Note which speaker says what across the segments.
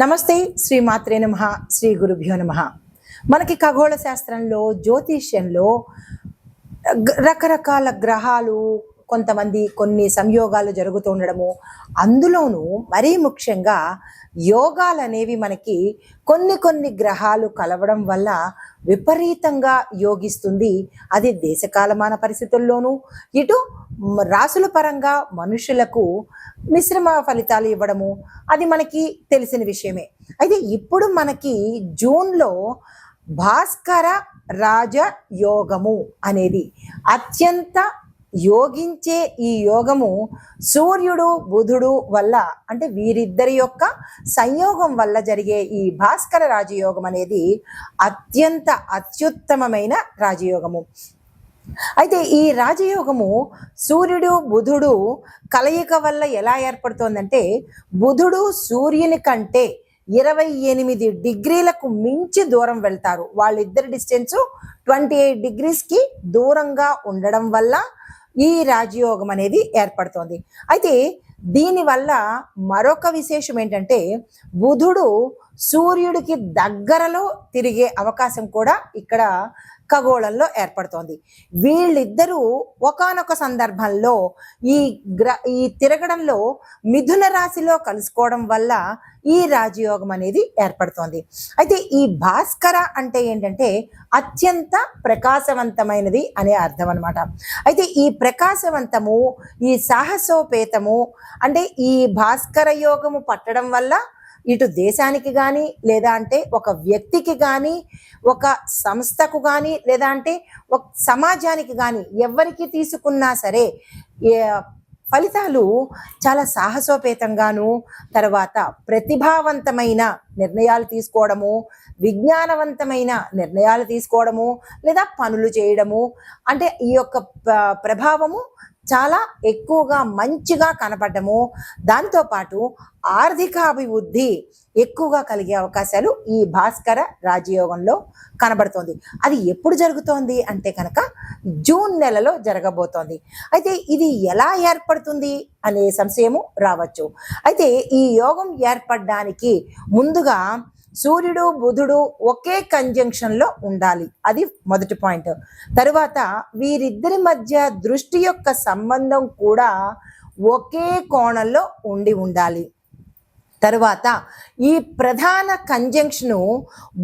Speaker 1: నమస్తే శ్రీ మాత్రే నమ శ్రీ గురుభ్యో నమ. మనకి ఖగోళ శాస్త్రంలో జ్యోతిష్యంలో రకరకాల గ్రహాలు కొంతమంది కొన్ని సంయోగాలు జరుగుతూ ఉండడము. అందులోనూ మరీ ముఖ్యంగా యోగాలు అనేవి మనకి కొన్ని కొన్ని గ్రహాలు కలవడం వల్ల విపరీతంగా యోగిస్తుంది. అది దేశకాలమాన పరిస్థితుల్లోనూ ఇటు రాసుల పరంగా మనుషులకు మిశ్రమ ఫలితాలు ఇవ్వడము. అది మనకి తెలిసిన విషయమే. అయితే ఇప్పుడు మనకి జూన్లో భాస్కర రాజ యోగము అనేది అత్యంత యోగించే ఈ యోగము సూర్యుడు బుధుడు వల్ల అంటే వీరిద్దరి యొక్క సంయోగం వల్ల జరిగే ఈ భాస్కర రాజయోగం అనేది అత్యంత అత్యుత్తమమైన రాజయోగము. అయితే ఈ రాజయోగము సూర్యుడు బుధుడు కలయిక వల్ల ఎలా ఏర్పడుతోందంటే బుధుడు సూర్యుని కంటే ఇరవై ఎనిమిది డిగ్రీలకు మించి దూరం వెళ్తారు. వాళ్ళిద్దరి డిస్టెన్స్ ట్వంటీ ఎయిట్ డిగ్రీస్కి దూరంగా ఉండడం వల్ల ఈ రాజయోగం అనేది ఏర్పడుతోంది. అయితే దీనివల్ల మరొక విశేషం ఏంటంటే బుధుడు సూర్యుడికి దగ్గరలో తిరిగే అవకాశం కూడా ఇక్కడ ఖగోళంలో ఏర్పడుతోంది. వీళ్ళిద్దరూ ఒకానొక సందర్భంలో ఈ గ్ర ఈ తిరగడంలో మిథున రాశిలో కలుసుకోవడం వల్ల ఈ రాజయోగం అనేది ఏర్పడుతోంది. అయితే ఈ భాస్కర అంటే ఏంటంటే అత్యంత ప్రకాశవంతమైనది అనే అర్థం అనమాట అయితే ఈ ప్రకాశవంతము ఈ సాహసోపేతము అంటే ఈ భాస్కర యోగము పట్టడం వల్ల ఇటు దేశానికి కానీ లేదా అంటే ఒక వ్యక్తికి కానీ ఒక సంస్థకు కానీ లేదా అంటే ఒక సమాజానికి కానీ ఎవరికి తీసుకున్నా సరే ఫలితాలు చాలా సాహసోపేతంగాను తర్వాత ప్రతిభావంతమైన నిర్ణయాలు తీసుకోవడము విజ్ఞానవంతమైన నిర్ణయాలు తీసుకోవడము లేదా పనులు చేయడము అంటే ఈ యొక్క ప్రభావము చాలా ఎక్కువగా మంచిగా కనపడము. దాంతోపాటు ఆర్థిక అభివృద్ధి ఎక్కువగా కలిగే అవకాశాలు ఈ భాస్కర రాజయోగంలో కనబడుతోంది. అది ఎప్పుడు జరుగుతోంది అంటే కనుక జూన్ నెలలో జరగబోతోంది. అయితే ఇది ఎలా ఏర్పడుతుంది అనే సంశయము రావచ్చు. అయితే ఈ యోగం ఏర్పడడానికి ముందుగా సూర్యుడు బుధుడు ఒకే కంజంక్షన్లో ఉండాలి. అది మొదటి పాయింట్ తరువాత వీరిద్దరి మధ్య దృష్టి యొక్క సంబంధం కూడా ఒకే కోణంలో ఉండి ఉండాలి. తరువాత ఈ ప్రధాన కంజంక్షను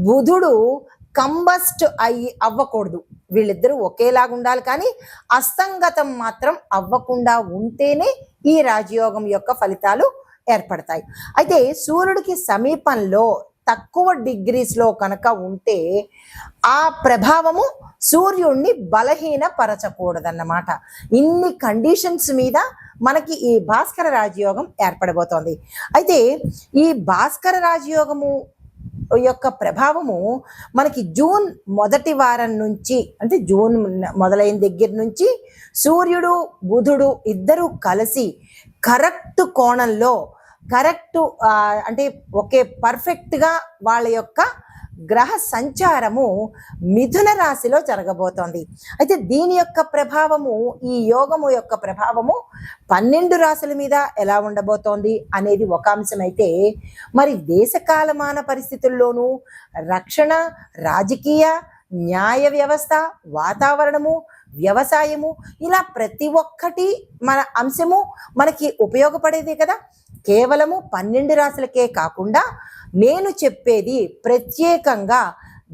Speaker 1: బుధుడు కంబస్ట్ అయ్యి అవ్వకూడదు. వీళ్ళిద్దరూ ఒకేలాగా ఉండాలి కానీ అస్తంగతం మాత్రం అవ్వకుండా ఉంటేనే ఈ రాజయోగం యొక్క ఫలితాలు ఏర్పడతాయి. అయితే సూర్యుడికి సమీపంలో తక్కువ డిగ్రీస్లో కనుక ఉంటే ఆ ప్రభావము సూర్యుడిని బలహీనపరచకూడదన్నమాట. ఇన్ని కండిషన్స్ మీద మనకి ఈ భాస్కర రాజయోగం ఏర్పడబోతోంది. అయితే ఈ భాస్కర రాజయోగము యొక్క ప్రభావము మనకి జూన్ మొదటి వారం నుంచి అంటే జూన్ మొదలైన దగ్గర నుంచి సూర్యుడు బుధుడు ఇద్దరు కలిసి కరెక్ట్ కోణంలో కరెక్ట్ అంటే ఒకే పర్ఫెక్ట్గా వాళ్ళ యొక్క గ్రహ సంచారము మిథున రాశిలో జరగబోతోంది. అయితే దీని యొక్క ప్రభావము ఈ యోగము యొక్క ప్రభావము పన్నెండు రాశుల మీద ఎలా ఉండబోతోంది అనేది ఒక అంశం అయితే మరి దేశకాలమాన పరిస్థితుల్లోనూ రక్షణ రాజకీయ న్యాయ వ్యవస్థ వాతావరణము వ్యవసాయము ఇలా ప్రతి ఒక్కటి మన అంశము మనకి ఉపయోగపడేదే కదా. కేవలము పన్నెండు రాశులకే కాకుండా నేను చెప్పేది ప్రత్యేకంగా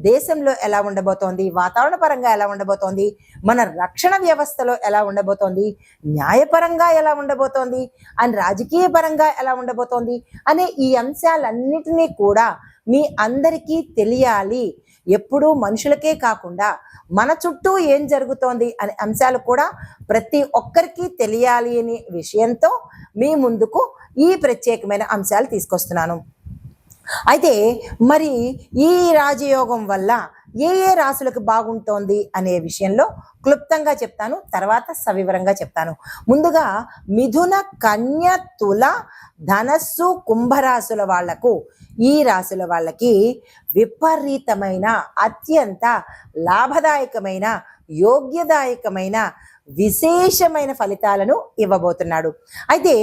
Speaker 1: దేశంలో ఎలా ఉండబోతోంది వాతావరణ పరంగా ఎలా ఉండబోతోంది మన రక్షణ వ్యవస్థలో ఎలా ఉండబోతోంది న్యాయపరంగా ఎలా ఉండబోతోంది అండ్ రాజకీయ పరంగా ఎలా ఉండబోతోంది అనే ఈ అంశాలన్నిటినీ కూడా మీ అందరికీ తెలియాలి. ఎప్పుడూ మనుషులకే కాకుండా మన చుట్టూ ఏం జరుగుతోంది అనే అంశాలు కూడా ప్రతి ఒక్కరికి తెలియాలి అనే విషయంతో మీ ముందుకు ఈ ప్రత్యేకమైన అంశాలు తీసుకొస్తున్నాను. అయితే మరి ఈ రాజయోగం వల్ల ఏ ఏ రాశులకు బాగుంటోంది అనే విషయంలో క్లుప్తంగా చెప్తాను తర్వాత సవివరంగా చెప్తాను. ముందుగా మిథున కన్య తుల ధనస్సు కుంభరాశుల వాళ్ళకు ఈ రాశుల వాళ్ళకి విపరీతమైన అత్యంత లాభదాయకమైన యోగ్యదాయకమైన విశేషమైన ఫలితాలను ఇవ్వబోతున్నాడు. అయితే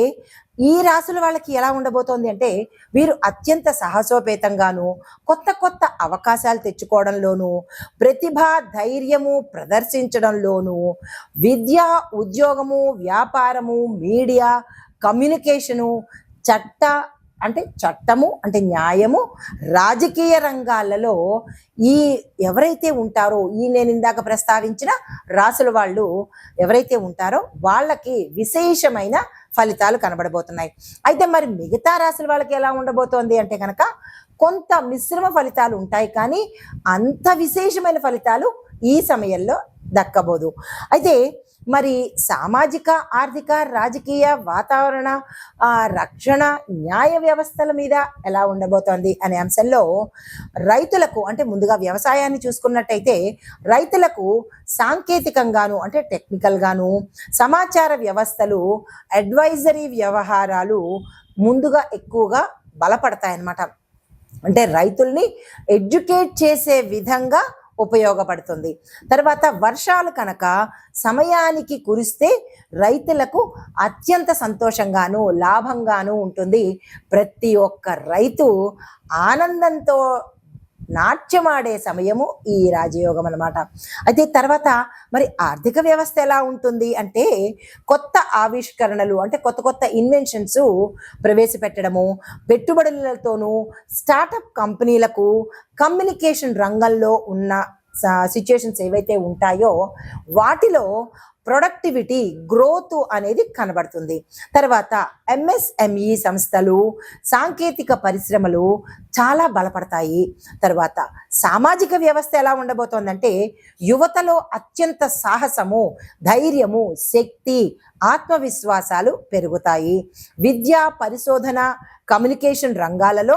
Speaker 1: ఈ రాసుల వాళ్ళకి ఎలా ఉండబోతోంది అంటే వీరు అత్యంత సాహసోపేతంగాను కొత్త కొత్త అవకాశాలు తెచ్చుకోవడంలోనూ ప్రతిభ ధైర్యము ప్రదర్శించడంలోనూ విద్య ఉద్యోగము వ్యాపారము మీడియా కమ్యూనికేషను చట్ట అంటే చట్టము అంటే న్యాయము రాజకీయ రంగాలలో ఈ ఎవరైతే ఉంటారో ఈ నేను ఇందాక ప్రస్తావించిన రాసుల వాళ్ళు ఎవరైతే ఉంటారో వాళ్ళకి విశేషమైన ఫలితాలు కనబడబోతున్నాయి. అయితే మరి మిగతా రాసుల వాళ్ళకి ఎలా ఉండబోతోంది అంటే కనుక కొంత మిశ్రమ ఫలితాలు ఉంటాయి కానీ అంత విశేషమైన ఫలితాలు ఈ సమయంలో దక్కబోదు. అయితే మరి సామాజిక ఆర్థిక రాజకీయ వాతావరణ రక్షణ న్యాయ వ్యవస్థల మీద ఎలా ఉండబోతోంది అనే అంశంలో రైతులకు అంటే ముందుగా వ్యవసాయాన్ని చూసుకున్నట్టయితే రైతులకు సాంకేతికంగాను అంటే టెక్నికల్గాను సమాచార వ్యవస్థలు అడ్వైజరీ వ్యవహారాలు ముందుగా ఎక్కువగా బలపడతాయన్నమాట. అంటే రైతుల్ని ఎడ్యుకేట్ చేసే విధంగా ఉపయోగపడుతుంది. తర్వాత వర్షాలు కనుక సమయానికి కురిస్తే రైతులకు అత్యంత సంతోషంగాను లాభంగాను ఉంటుంది. ప్రతి ఒక్క రైతు ఆనందంతో నాట్యమాడే సమయము ఈ రాజయోగం అన్నమాట. అయితే తర్వాత మరి ఆర్థిక వ్యవస్థ ఎలా ఉంటుంది అంటే కొత్త ఆవిష్కరణలు అంటే కొత్త కొత్త ఇన్వెన్షన్స్ ప్రవేశపెట్టడము పెట్టుబడులతోనూ స్టార్టప్ కంపెనీలకు కమ్యూనికేషన్ రంగంలో ఉన్న సిచ్యుయేషన్స్ ఏవైతే ఉంటాయో వాటిలో ప్రొడక్టివిటీ గ్రోత్ అనేది కనబడుతుంది. తర్వాత ఎంఎస్ఎంఈ సంస్థలు సాంకేతిక పరిశ్రమలు చాలా బలపడతాయి. తర్వాత సామాజిక వ్యవస్థ ఎలా ఉండబోతోందంటే యువతలో అత్యంత సాహసము ధైర్యము శక్తి ఆత్మవిశ్వాసాలు పెరుగుతాయి. విద్య పరిశోధన కమ్యూనికేషన్ రంగాలలో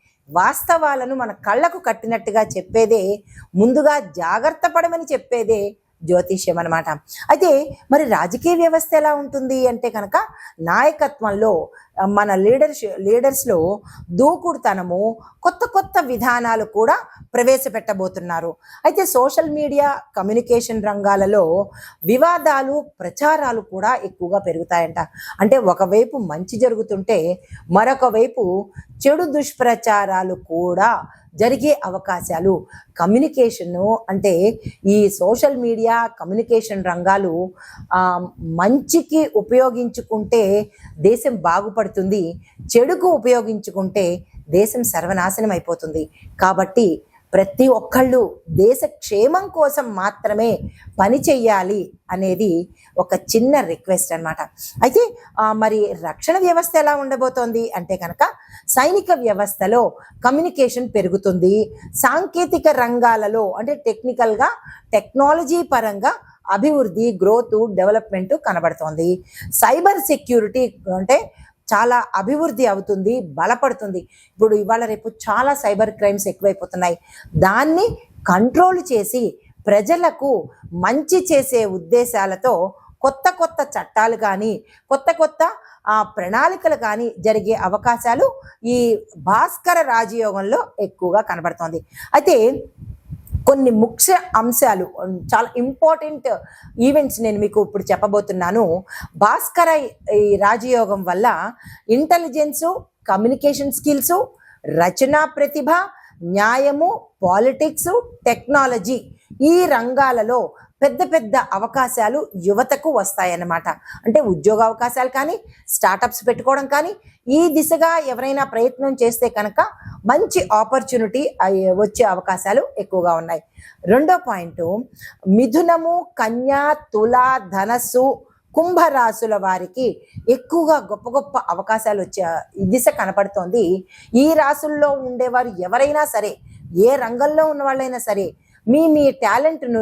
Speaker 1: వాస్తవాలను మన కళ్ళకు కట్టినట్టుగా చెప్పేదే ముందుగా జాగ్రత్త పడమని చెప్పేదే జ్యోతిష్యం అన్నమాట. అయితే మరి రాజకీయ వ్యవస్థ ఎలా ఉంటుంది అంటే కనుక నాయకత్వంలో మన లీడర్స్ లీడర్స్లో దూకుడుతనము కొత్త కొత్త విధానాలు కూడా ప్రవేశపెట్టబోతున్నారు. అయితే సోషల్ మీడియా కమ్యూనికేషన్ రంగాలలో వివాదాలు ప్రచారాలు కూడా ఎక్కువగా పెరుగుతాయంట. అంటే ఒకవైపు మంచి జరుగుతుంటే మరొక వైపు చెడు దుష్ప్రచారాలు కూడా జరిగే అవకాశాలు. కమ్యూనికేషను అంటే ఈ సోషల్ మీడియా కమ్యూనికేషన్ రంగాలు మంచికి ఉపయోగించుకుంటే దేశం ఉపయోగపడుతుంది. చెడుకు ఉపయోగించుకుంటే దేశం సర్వనాశనం అయిపోతుంది. కాబట్టి ప్రతి ఒక్కళ్ళు దేశ క్షేమం కోసం మాత్రమే పని చెయ్యాలి అనేది ఒక చిన్న రిక్వెస్ట్ అన్నమాట. అయితే మరి రక్షణ వ్యవస్థ ఎలా ఉండబోతోంది? అంటే కనుక సైనిక వ్యవస్థలో కమ్యూనికేషన్ పెరుగుతుంది. సాంకేతిక రంగాలలో అంటే టెక్నికల్గా టెక్నాలజీ పరంగా అభివృద్ధి గ్రోత్ డెవలప్మెంట్ కనబడుతోంది. సైబర్ సెక్యూరిటీ అంటే చాలా అభివృద్ధి అవుతుంది బలపడుతుంది. ఇప్పుడు ఇవాళ రేపు చాలా సైబర్ క్రైమ్స్ ఎక్కువైపోతున్నాయి. దాన్ని కంట్రోల్ చేసి ప్రజలకు మంచి చేసే ఉద్దేశాలతో కొత్త కొత్త చట్టాలు కానీ కొత్త కొత్త ప్రణాళికలు కానీ జరిగే అవకాశాలు ఈ భాస్కర రాజయోగంలో ఎక్కువగా కనబడుతోంది. అయితే కొన్ని ముఖ్య అంశాలు చాలా ఇంపార్టెంట్ ఈవెంట్స్ నేను మీకు ఇప్పుడు చెప్పబోతున్నాను. భాస్కర ఈ రాజయోగం వల్ల ఇంటెలిజెన్సు కమ్యూనికేషన్ స్కిల్స్ రచనా ప్రతిభ న్యాయము పాలిటిక్స్ టెక్నాలజీ ఈ రంగాలలో పెద్ద పెద్ద అవకాశాలు యువతకు వస్తాయన్నమాట. అంటే ఉద్యోగ అవకాశాలు కానీ స్టార్టప్స్ పెట్టుకోవడం కానీ ఈ దిశగా ఎవరైనా ప్రయత్నం చేస్తే కనుక మంచి ఆపర్చునిటీ వచ్చే అవకాశాలు ఎక్కువగా ఉన్నాయి. రెండో పాయింట్ మిథునము కన్యా తుల ధనస్సు కుంభరాశుల వారికి ఎక్కువగా గొప్ప గొప్ప అవకాశాలు వచ్చే ఈ దిశ కనపడుతోంది. ఈ రాసుల్లో ఉండేవారు ఎవరైనా సరే ఏ రంగంలో ఉన్న వాళ్ళైనా సరే మీ మీ టాలెంట్ను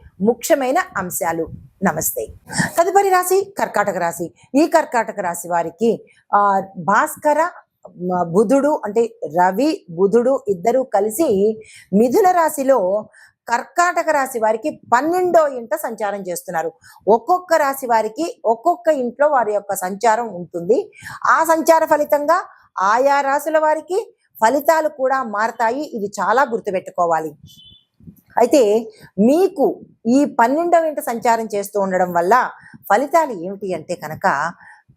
Speaker 1: ముఖ్యమైన అంశాలు. నమస్తే. తదుపరి రాశి కర్కాటక రాశి. ఈ కర్కాటక రాశి వారికి ఆ భాస్కర బుధుడు అంటే రవి బుధుడు ఇద్దరు కలిసి మిథున రాశిలో కర్కాటక రాశి వారికి పన్నెండో ఇంట సంచారం చేస్తున్నారు. ఒక్కొక్క రాశి వారికి ఒక్కొక్క ఇంట్లో వారి యొక్క సంచారం ఉంటుంది. ఆ సంచార ఫలితంగా ఆయా రాశుల వారికి ఫలితాలు కూడా మారతాయి. ఇది చాలా గుర్తుపెట్టుకోవాలి. అయితే మీకు ఈ పన్నెండవ ఇంట సంచారం చేస్తూ ఉండడం వల్ల ఫలితాలు ఏమిటి అంటే కనుక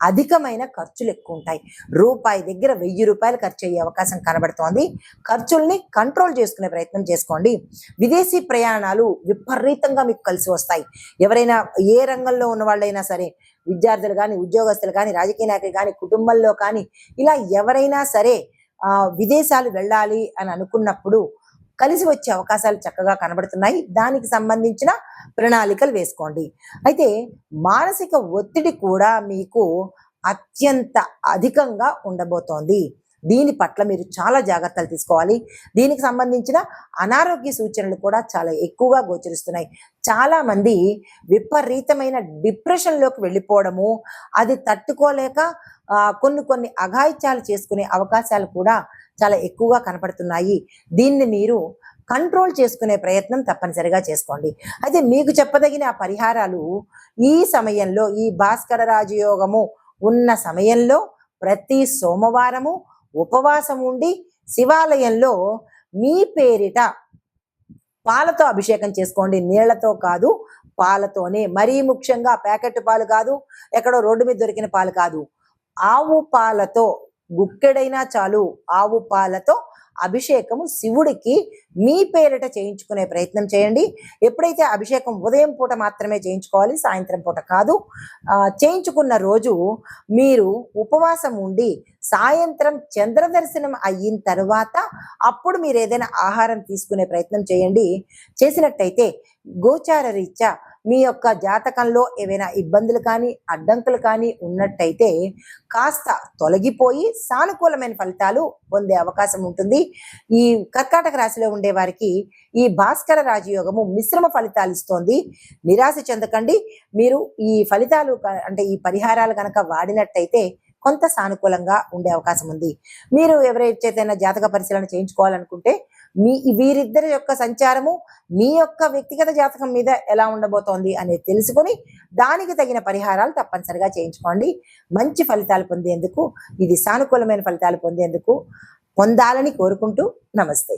Speaker 1: అధికమైన ఖర్చులు ఎక్కువ ఉంటాయి. రూపాయి దగ్గర వెయ్యి రూపాయలు ఖర్చు అయ్యే అవకాశం కనబడుతోంది. ఖర్చుల్ని కంట్రోల్ చేసుకునే ప్రయత్నం చేసుకోండి. విదేశీ ప్రయాణాలు విపరీతంగా మీకు కలిసి వస్తాయి. ఎవరైనా ఏ రంగంలో ఉన్న వాళ్ళైనా సరే విద్యార్థులు కానీ ఉద్యోగస్తులు కానీ రాజకీయ నాయకులు కానీ కుటుంబంలో కానీ ఇలా ఎవరైనా సరే విదేశాలు వెళ్ళాలి అని అనుకున్నప్పుడు కలిసి వచ్చే అవకాశాలు చక్కగా కనబడుతున్నాయి. దానికి సంబంధించిన ప్రణాళికలు వేసుకోండి. అయితే మానసిక ఒత్తిడి కూడా మీకు అత్యంత అధికంగా ఉండబోతోంది. దీని పట్ల మీరు చాలా జాగ్రత్తలు తీసుకోవాలి. దీనికి సంబంధించిన అనారోగ్య సూచనలు కూడా చాలా ఎక్కువగా గోచరిస్తున్నాయి. చాలా మంది విపరీతమైన డిప్రెషన్లోకి వెళ్ళిపోవడము అది తట్టుకోలేక కొన్ని కొన్ని అఘాయిత్యాలు చేసుకునే అవకాశాలు కూడా చాలా ఎక్కువగా కనపడుతున్నాయి. దీన్ని మీరు కంట్రోల్ చేసుకునే ప్రయత్నం తప్పనిసరిగా చేసుకోండి. అయితే మీకు చెప్పదగిన ఆ పరిహారాలు ఈ సమయంలో ఈ భాస్కర రాజయోగము ఉన్న సమయంలో ప్రతి సోమవారము ఉపవాసం ఉండి శివాలయంలో మీ పేరిట పాలతో అభిషేకం చేసుకోండి. నీళ్ళతో కాదు పాలతోనే. మరీ ముఖ్యంగా ప్యాకెట్ పాలు కాదు ఎక్కడో రోడ్డు మీద దొరికిన పాలు కాదు. ఆవు పాలతో గుక్కెడైనా చాలు ఆవు పాలతో అభిషేకము శివుడికి మీ పేరిట చేయించుకునే ప్రయత్నం చేయండి. ఎప్పుడైతే అభిషేకం ఉదయం పూట మాత్రమే చేయించుకోవాలి సాయంత్రం పూట కాదు చేయించుకున్న రోజు మీరు ఉపవాసం ఉండి సాయంత్రం చంద్రదర్శనం అయిన తర్వాత అప్పుడు మీరు ఏదైనా ఆహారం తీసుకునే ప్రయత్నం చేయండి. చేసినట్టయితే గోచార రీత్యా మీ యొక్క జాతకంలో ఏవైనా ఇబ్బందులు కానీ అడ్డంకులు కానీ ఉన్నట్టయితే కాస్త తొలగిపోయి సానుకూలమైన ఫలితాలు పొందే అవకాశం ఉంటుంది. ఈ కర్కాటక రాశిలో ఉండే వారికి ఈ భాస్కర రాజయోగము మిశ్రమ ఫలితాలు ఇస్తోంది. నిరాశ చెందకండి. మీరు ఈ ఫలితాలు అంటే ఈ పరిహారాలు కనుక వాడినట్టయితే కొంత సానుకూలంగా ఉండే అవకాశం ఉంది. మీరు ఎవరైతే జాతక పరిశీలన చేయించుకోవాలనుకుంటే మీ వీరిద్దరి యొక్క సంచారము మీ యొక్క వ్యక్తిగత జాతకం మీద ఎలా ఉండబోతోంది అనేది తెలుసుకొని దానికి తగిన పరిహారాలు తప్పనిసరిగా చేయించుకోండి. మంచి ఫలితాలు పొందేందుకు ఇది సానుకూలమైన ఫలితాలు పొందేందుకు పొందాలని కోరుకుంటూ నమస్తే.